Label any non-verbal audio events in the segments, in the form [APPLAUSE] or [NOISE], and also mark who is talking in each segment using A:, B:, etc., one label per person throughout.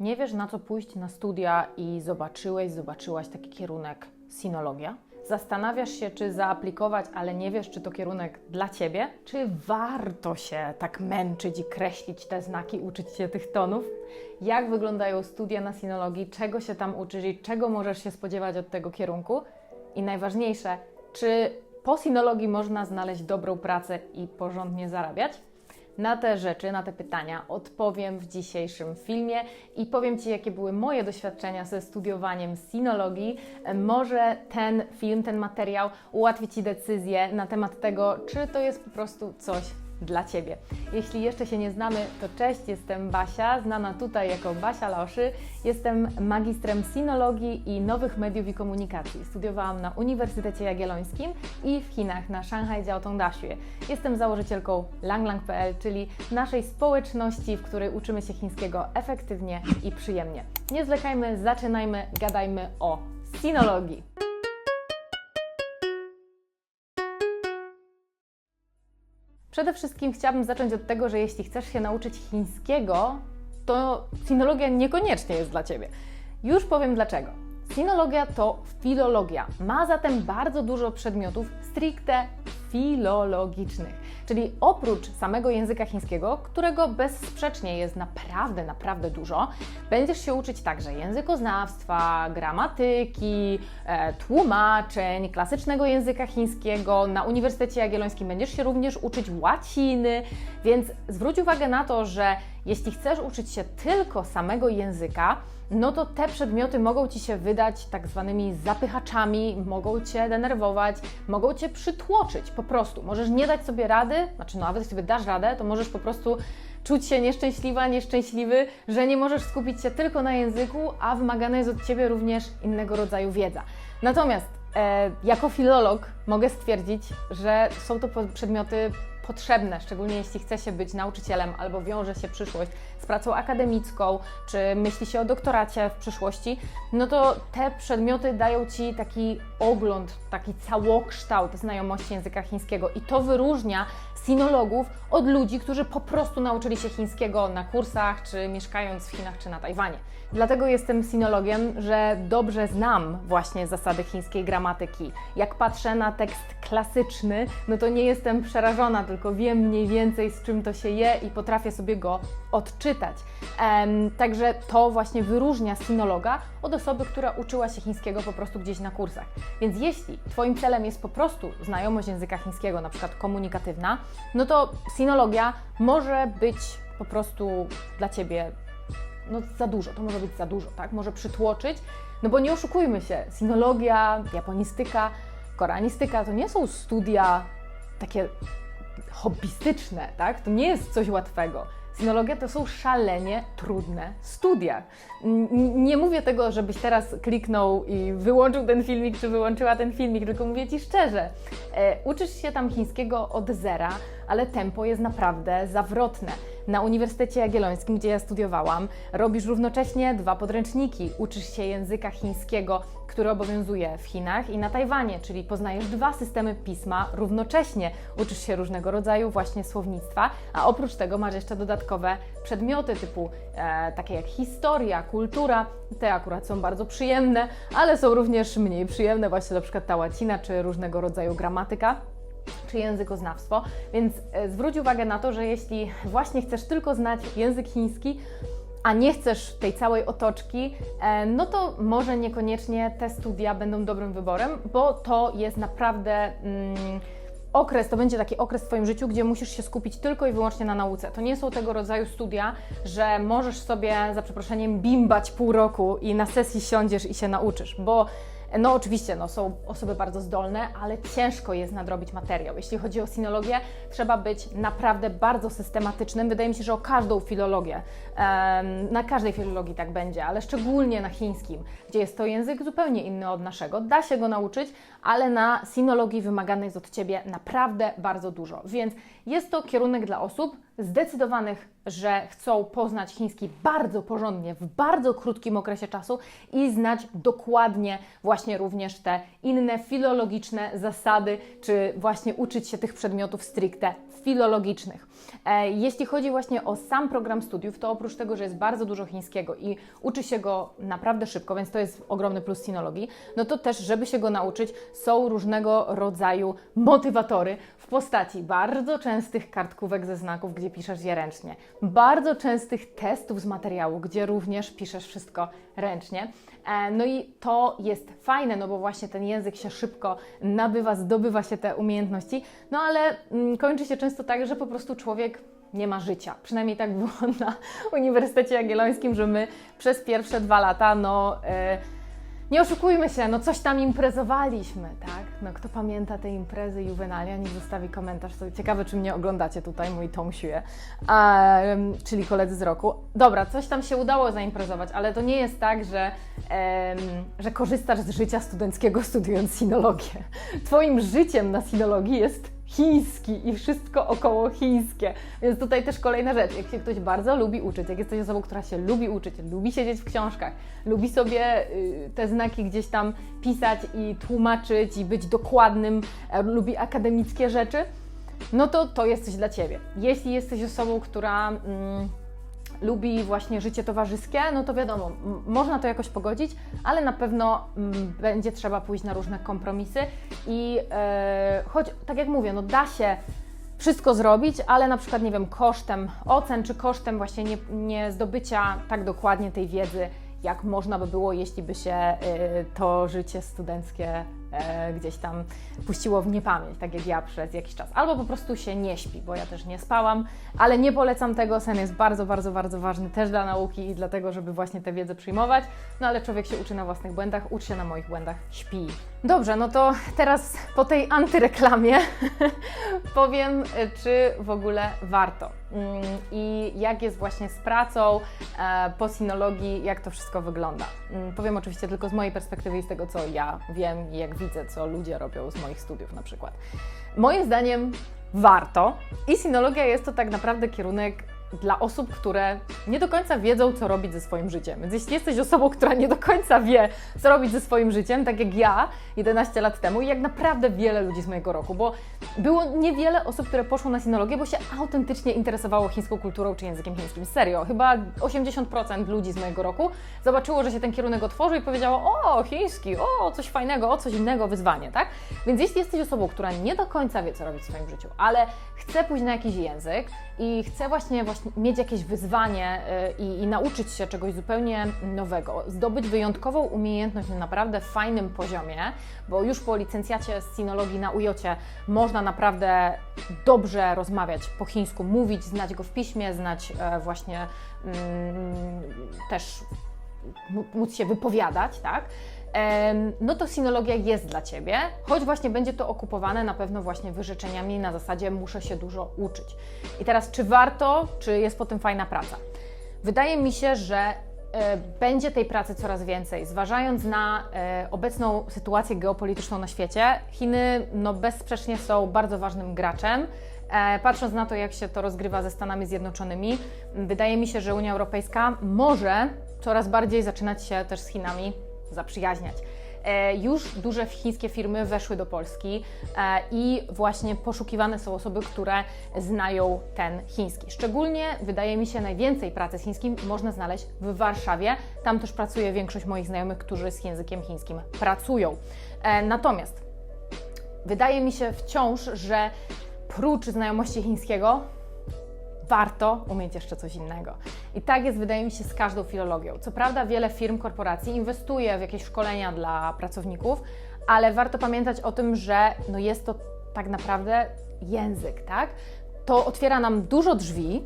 A: Nie wiesz na co pójść na studia i zobaczyłeś, zobaczyłaś taki kierunek sinologia? Zastanawiasz się, czy zaaplikować, ale nie wiesz, czy to kierunek dla ciebie? Czy warto się tak męczyć i kreślić te znaki, uczyć się tych tonów? Jak wyglądają studia na sinologii? Czego się tam uczysz i czego możesz się spodziewać od tego kierunku? I najważniejsze, czy po sinologii można znaleźć dobrą pracę i porządnie zarabiać? Na te rzeczy, na te pytania odpowiem w dzisiejszym filmie i powiem Ci, jakie były moje doświadczenia ze studiowaniem sinologii. Może ten film, ten materiał ułatwi Ci decyzję na temat tego, czy to jest po prostu coś dla Ciebie. Jeśli jeszcze się nie znamy, to cześć, jestem Basia, znana tutaj jako Basia Loszy. Jestem magistrem sinologii i nowych mediów i komunikacji. Studiowałam na Uniwersytecie Jagiellońskim i w Chinach na Shanghai Jiao Tongdaxue. Jestem założycielką langlang.pl, czyli naszej społeczności, w której uczymy się chińskiego efektywnie i przyjemnie. Nie zwlekajmy, zaczynajmy, gadajmy o sinologii. Przede wszystkim chciałabym zacząć od tego, że jeśli chcesz się nauczyć chińskiego, to sinologia niekoniecznie jest dla Ciebie. Już powiem dlaczego. Sinologia to filologia. Ma zatem bardzo dużo przedmiotów stricte filologicznych. Czyli oprócz samego języka chińskiego, którego bezsprzecznie jest naprawdę, naprawdę dużo, będziesz się uczyć także językoznawstwa, gramatyki, e, tłumaczeń, klasycznego języka chińskiego. Na Uniwersytecie Jagiellońskim będziesz się również uczyć łaciny, więc zwróć uwagę na to, że jeśli chcesz uczyć się tylko samego języka, no to te przedmioty mogą Ci się wydać tak zwanymi zapychaczami, mogą Cię denerwować, mogą Cię przytłoczyć po prostu. Możesz nie dać sobie rady, znaczy no, nawet jeśli sobie dasz radę, to możesz po prostu czuć się nieszczęśliwa, nieszczęśliwy, że nie możesz skupić się tylko na języku, a wymagana jest od Ciebie również innego rodzaju wiedza. Natomiast jako filolog mogę stwierdzić, że są to przedmioty potrzebne, szczególnie jeśli chce się być nauczycielem albo wiąże się przyszłość z pracą akademicką, czy myśli się o doktoracie w przyszłości, no to te przedmioty dają Ci taki ogląd, taki całokształt znajomości języka chińskiego i to wyróżnia sinologów od ludzi, którzy po prostu nauczyli się chińskiego na kursach, czy mieszkając w Chinach, czy na Tajwanie. Dlatego jestem sinologiem, że dobrze znam właśnie zasady chińskiej gramatyki. Jak patrzę na tekst klasyczny, no to nie jestem przerażona, tylko wiem mniej więcej z czym to się je i potrafię sobie go odczytać. Em, także to właśnie wyróżnia sinologa od osoby, która uczyła się chińskiego po prostu gdzieś na kursach. Więc jeśli Twoim celem jest po prostu znajomość języka chińskiego, na przykład komunikatywna, no to sinologia może być po prostu dla Ciebie no za dużo, to może być za dużo, tak? Może przytłoczyć, no bo nie oszukujmy się, sinologia, japonistyka, koreanistyka to nie są studia takie hobbystyczne, tak? To nie jest coś łatwego. Sinologia to są szalenie trudne studia. Nie mówię tego, żebyś teraz kliknął i wyłączył ten filmik, czy wyłączyła ten filmik, tylko mówię Ci szczerze. E, uczysz się tam chińskiego od zera, ale tempo jest naprawdę zawrotne. Na Uniwersytecie Jagiellońskim, gdzie ja studiowałam, robisz równocześnie dwa podręczniki. Uczysz się języka chińskiego, który obowiązuje w Chinach i na Tajwanie, czyli poznajesz dwa systemy pisma równocześnie. Uczysz się różnego rodzaju właśnie słownictwa, a oprócz tego masz jeszcze dodatkowe przedmioty typu e, takie jak historia, kultura. Te akurat są bardzo przyjemne, ale są również mniej przyjemne, właśnie na przykład ta łacina czy różnego rodzaju gramatyka czy językoznawstwo, więc e, zwróć uwagę na to, że jeśli właśnie chcesz tylko znać język chiński, a nie chcesz tej całej otoczki, e, no to może niekoniecznie te studia będą dobrym wyborem, bo to jest naprawdę mm, okres, to będzie taki okres w Twoim życiu, gdzie musisz się skupić tylko i wyłącznie na nauce. To nie są tego rodzaju studia, że możesz sobie, za przeproszeniem, bimbać pół roku i na sesji siądziesz i się nauczysz, bo no oczywiście, no, są osoby bardzo zdolne, ale ciężko jest nadrobić materiał. Jeśli chodzi o sinologię, trzeba być naprawdę bardzo systematycznym. Wydaje mi się, że o każdą filologię, na każdej filologii tak będzie, ale szczególnie na chińskim, gdzie jest to język zupełnie inny od naszego. Da się go nauczyć, ale na sinologii wymagane jest od Ciebie naprawdę bardzo dużo. Więc jest to kierunek dla osób zdecydowanych że chcą poznać chiński bardzo porządnie, w bardzo krótkim okresie czasu i znać dokładnie właśnie również te inne filologiczne zasady, czy właśnie uczyć się tych przedmiotów stricte filologicznych. E, Jeśli chodzi właśnie o sam program studiów, to oprócz tego, że jest bardzo dużo chińskiego i uczy się go naprawdę szybko, więc to jest ogromny plus sinologii, no to też, żeby się go nauczyć, są różnego rodzaju motywatory w postaci bardzo częstych kartkówek ze znaków, gdzie piszesz je ręcznie, bardzo częstych testów z materiału, gdzie również piszesz wszystko ręcznie. E, No i to jest fajne, no bo właśnie ten język się szybko nabywa, zdobywa się te umiejętności, no ale mm, kończy się często tak, że po prostu człowiek nie ma życia. Przynajmniej tak było [LAUGHS] na Uniwersytecie Jagiellońskim, że my przez pierwsze dwa lata, no e, nie oszukujmy się, no coś tam imprezowaliśmy, tak? No kto pamięta te imprezy Juvenalia, niech zostawi komentarz. Ciekawe, czy mnie oglądacie tutaj, mój Tom siuje, em, czyli koledzy z roku. Dobra, coś tam się udało zaimprezować, ale to nie jest tak, że, em, że korzystasz z życia studenckiego studiując sinologię. Twoim życiem na sinologii jest chiński i wszystko około chińskie. Więc tutaj też kolejna rzecz. Jak się ktoś bardzo lubi uczyć, jak jesteś osobą, która się lubi uczyć, lubi siedzieć w książkach, lubi sobie y, te znaki gdzieś tam pisać i tłumaczyć i być dokładnym, e, lubi akademickie rzeczy, no to to jest coś dla Ciebie. Jeśli jesteś osobą, która... Mm, lubi właśnie życie towarzyskie, no to wiadomo, można to jakoś pogodzić, ale na pewno będzie trzeba pójść na różne kompromisy i e, choć, tak jak mówię, no da się wszystko zrobić, ale na przykład, nie wiem, kosztem ocen, czy kosztem właśnie nie, nie zdobycia tak dokładnie tej wiedzy, jak można by było, jeśli by się e, to życie studenckie e, gdzieś tam puściło w niepamięć, tak jak ja przez jakiś czas. Albo po prostu się nie śpi, bo ja też nie spałam, ale nie polecam tego. Sen jest bardzo, bardzo, bardzo ważny też dla nauki i dlatego, żeby właśnie tę wiedzę przyjmować. No ale człowiek się uczy na własnych błędach, ucz się na moich błędach, śpi. Dobrze, no to teraz po tej antyreklamie [LAUGHS] powiem, czy w ogóle warto. Mm, I jak jest właśnie z pracą e, po sinologii, jak to wszystko wygląda. Mm, Powiem oczywiście tylko z mojej perspektywy i z tego, co ja wiem i jak widzę, co ludzie robią z moich studiów na przykład. Moim zdaniem warto i sinologia jest to tak naprawdę kierunek dla osób, które nie do końca wiedzą, co robić ze swoim życiem. Więc jeśli jesteś osobą, która nie do końca wie, co robić ze swoim życiem, tak jak ja 11 lat temu i jak naprawdę wiele ludzi z mojego roku, bo było niewiele osób, które poszło na sinologię, bo się autentycznie interesowało chińską kulturą czy językiem chińskim. Serio, chyba 80% ludzi z mojego roku zobaczyło, że się ten kierunek otworzył i powiedziało: O, chiński, o, coś fajnego, o, coś innego, wyzwanie, tak? Więc jeśli jesteś osobą, która nie do końca wie, co robić w swoim życiu, ale chce pójść na jakiś język i chce właśnie, właśnie mieć jakieś wyzwanie y, i, i nauczyć się czegoś zupełnie nowego, zdobyć wyjątkową umiejętność na naprawdę fajnym poziomie, bo już po licencjacie z sinologii na ujocie można naprawdę dobrze rozmawiać po chińsku, mówić, znać go w piśmie, znać e, właśnie mm, też móc się wypowiadać, tak? No to sinologia jest dla Ciebie, choć właśnie będzie to okupowane na pewno właśnie wyrzeczeniami na zasadzie muszę się dużo uczyć. I teraz, czy warto, czy jest po tym fajna praca? Wydaje mi się, że e, będzie tej pracy coraz więcej. Zważając na e, obecną sytuację geopolityczną na świecie, Chiny no, bezsprzecznie są bardzo ważnym graczem. E, Patrząc na to, jak się to rozgrywa ze Stanami Zjednoczonymi, wydaje mi się, że Unia Europejska może coraz bardziej zaczynać się też z Chinami zaprzyjaźniać. E, Już duże chińskie firmy weszły do Polski e, i właśnie poszukiwane są osoby, które znają ten chiński. Szczególnie wydaje mi się najwięcej pracy z chińskim można znaleźć w Warszawie. Tam też pracuje większość moich znajomych, którzy z językiem chińskim pracują. E, Natomiast wydaje mi się wciąż, że prócz znajomości chińskiego warto umieć jeszcze coś innego. I tak jest, wydaje mi się, z każdą filologią. Co prawda, wiele firm, korporacji inwestuje w jakieś szkolenia dla pracowników, ale warto pamiętać o tym, że no jest to tak naprawdę język, tak? To otwiera nam dużo drzwi,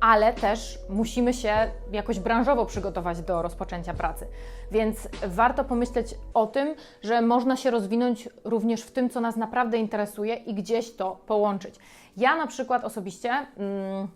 A: ale też musimy się jakoś branżowo przygotować do rozpoczęcia pracy. Więc warto pomyśleć o tym, że można się rozwinąć również w tym, co nas naprawdę interesuje i gdzieś to połączyć. Ja na przykład osobiście. Mm,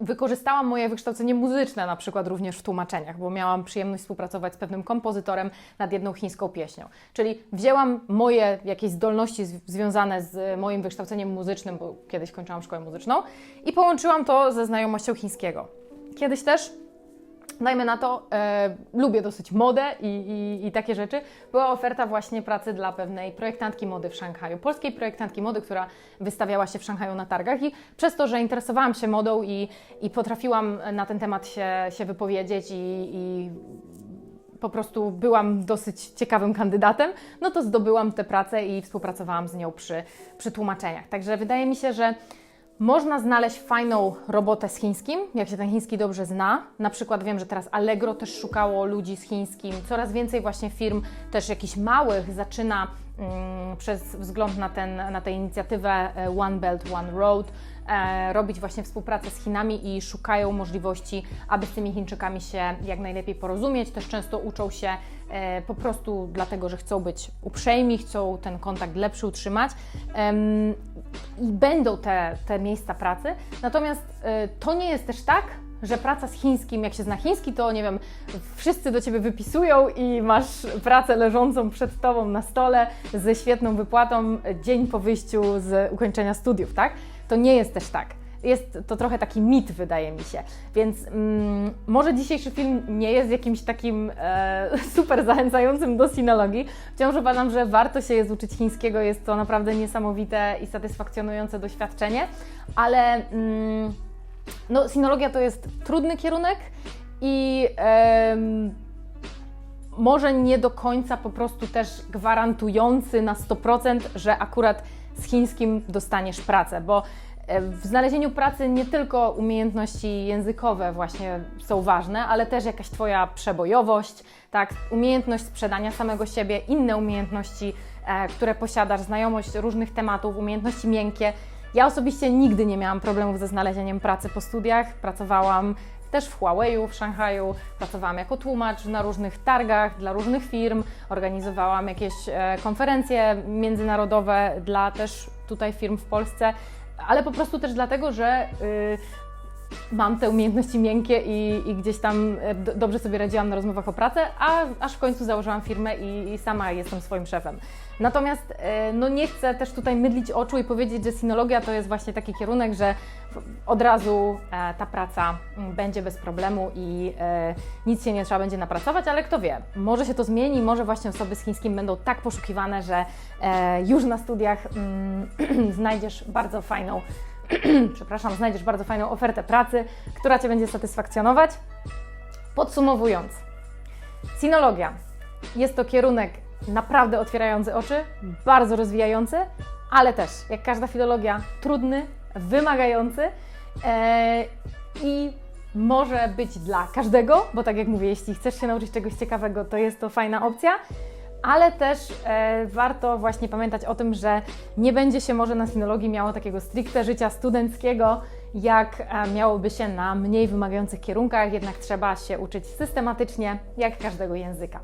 A: wykorzystałam moje wykształcenie muzyczne na przykład również w tłumaczeniach, bo miałam przyjemność współpracować z pewnym kompozytorem nad jedną chińską pieśnią. Czyli wzięłam moje jakieś zdolności związane z moim wykształceniem muzycznym, bo kiedyś kończyłam szkołę muzyczną i połączyłam to ze znajomością chińskiego. Kiedyś też dajmy na to, e, lubię dosyć modę i, i, i takie rzeczy. Była oferta właśnie pracy dla pewnej projektantki mody w Szanghaju, polskiej projektantki mody, która wystawiała się w Szanghaju na targach i przez to, że interesowałam się modą i, i potrafiłam na ten temat się, się wypowiedzieć i, i po prostu byłam dosyć ciekawym kandydatem, no to zdobyłam tę pracę i współpracowałam z nią przy, przy tłumaczeniach. Także wydaje mi się, że można znaleźć fajną robotę z chińskim, jak się ten chiński dobrze zna. Na przykład wiem, że teraz Allegro też szukało ludzi z chińskim. Coraz więcej właśnie firm, też jakichś małych, zaczyna przez wzgląd na, ten, na tę inicjatywę e, One Belt, One Road e, robić właśnie współpracę z Chinami i szukają możliwości, aby z tymi Chińczykami się jak najlepiej porozumieć. Też często uczą się e, po prostu dlatego, że chcą być uprzejmi, chcą ten kontakt lepszy utrzymać. I będą te, te miejsca pracy. Natomiast to nie jest też tak, że praca z chińskim, jak się zna chiński, to nie wiem, wszyscy do ciebie wypisują i masz pracę leżącą przed tobą na stole ze świetną wypłatą dzień po wyjściu z ukończenia studiów, tak? To nie jest też tak. Jest to trochę taki mit, wydaje mi się. Więc mm, może dzisiejszy film nie jest jakimś takim e, [LAUGHS] super zachęcającym do sinologii. Wciąż uważam, że warto się jest uczyć chińskiego. Jest to naprawdę niesamowite i satysfakcjonujące doświadczenie, ale mm, no, sinologia to jest trudny kierunek i em, może nie do końca po prostu też gwarantujący na 100%, że akurat z chińskim dostaniesz pracę, bo e, w znalezieniu pracy nie tylko umiejętności językowe właśnie są ważne, ale też jakaś Twoja przebojowość, tak, umiejętność sprzedania samego siebie, inne umiejętności, e, które posiadasz, znajomość różnych tematów, umiejętności miękkie. Ja osobiście nigdy nie miałam problemów ze znalezieniem pracy po studiach. Pracowałam też w Huawei'u, w Szanghaju, pracowałam jako tłumacz na różnych targach dla różnych firm, organizowałam jakieś e, konferencje międzynarodowe dla też tutaj firm w Polsce, ale po prostu też dlatego, że y, mam te umiejętności miękkie i, i gdzieś tam e, do, dobrze sobie radziłam na rozmowach o pracę, a aż w końcu założyłam firmę i, i sama jestem swoim szefem. Natomiast e, no nie chcę też tutaj mydlić oczu i powiedzieć, że sinologia to jest właśnie taki kierunek, że od razu e, ta praca mm, będzie bez problemu i nic się nie trzeba będzie napracować, ale kto wie, może się to zmieni, może właśnie osoby z chińskim będą tak poszukiwane, że już na studiach mm, [CLEARS THROAT] znajdziesz bardzo fajną [CLEARS THROAT] przepraszam, znajdziesz bardzo fajną ofertę pracy, która Cię będzie satysfakcjonować. Podsumowując, sinologia jest to kierunek naprawdę otwierający oczy, bardzo rozwijający, ale też, jak każda filologia, trudny, wymagający e, i może być dla każdego, bo tak jak mówię, jeśli chcesz się nauczyć czegoś ciekawego, to jest to fajna opcja ale też e, warto właśnie pamiętać o tym, że nie będzie się może na sinologii miało takiego stricte życia studenckiego, jak e, miałoby się na mniej wymagających kierunkach, jednak trzeba się uczyć systematycznie, jak każdego języka.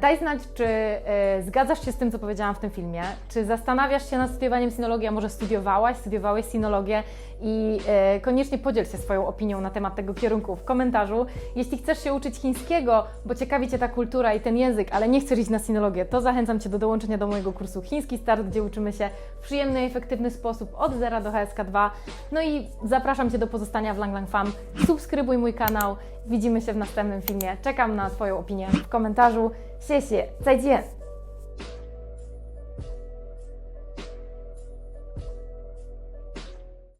A: Daj znać, czy e, zgadzasz się z tym, co powiedziałam w tym filmie, czy zastanawiasz się nad studiowaniem sinologii, a może studiowałaś, studiowałeś sinologię i e, koniecznie podziel się swoją opinią na temat tego kierunku w komentarzu. Jeśli chcesz się uczyć chińskiego, bo ciekawi Cię ta kultura i ten język, ale nie chcesz iść na sinologię, to zachęcam Cię do dołączenia do mojego kursu Chiński Start, gdzie uczymy się w przyjemny i efektywny sposób od zera do HSK2. No i zapraszam Cię do pozostania w Lang Lang Fam. Subskrybuj mój kanał. Widzimy się w następnym filmie. Czekam na Twoją opinię w komentarzu. 谢谢，再见。